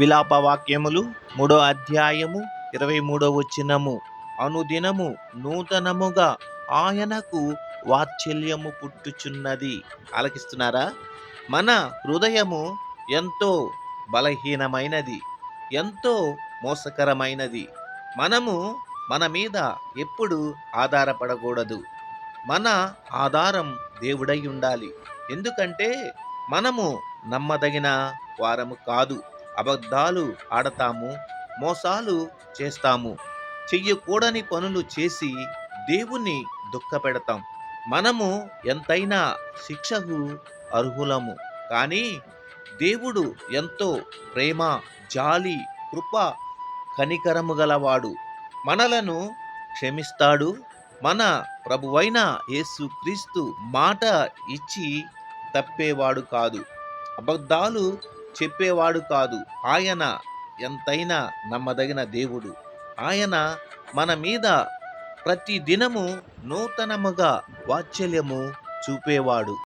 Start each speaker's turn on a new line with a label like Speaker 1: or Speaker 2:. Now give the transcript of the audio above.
Speaker 1: విలాప వాక్యములు మూడో అధ్యాయము ఇరవై మూడో వచ్చినము అనుదినము నూతనముగా ఆయనకు వాత్సల్యము పుట్టుచున్నది. ఆలకిస్తున్నారా? మన హృదయము ఎంతో బలహీనమైనది ఎంతో మోసకరమైనది. మనము మన మీద ఎప్పుడు ఆధారపడకూడదు. మన ఆధారం దేవుడై ఉండాలి. ఎందుకంటే మనము నమ్మదగిన వారము కాదు. అబద్ధాలు ఆడతాము మోసాలు చేస్తాము. చెయ్యకూడని పనులు చేసి దేవుణ్ణి దుఃఖపెడతాం. మనము ఎంతైనా శిక్షకు అర్హులము. కానీ దేవుడు ఎంతో ప్రేమ జాలి కృప కనికరము గలవాడు. మనలను క్షమిస్తాడు. మన ప్రభువైన యేసుక్రీస్తు మాట ఇచ్చి తప్పేవాడు కాదు. అబద్ధాలు చెప్పేవాడు కాదు. ఆయన ఎంతైనా నమ్మదగిన దేవుడు. ఆయన మన మీద ప్రతి దినము నూతనముగా వాత్సల్యము చూపేవాడు.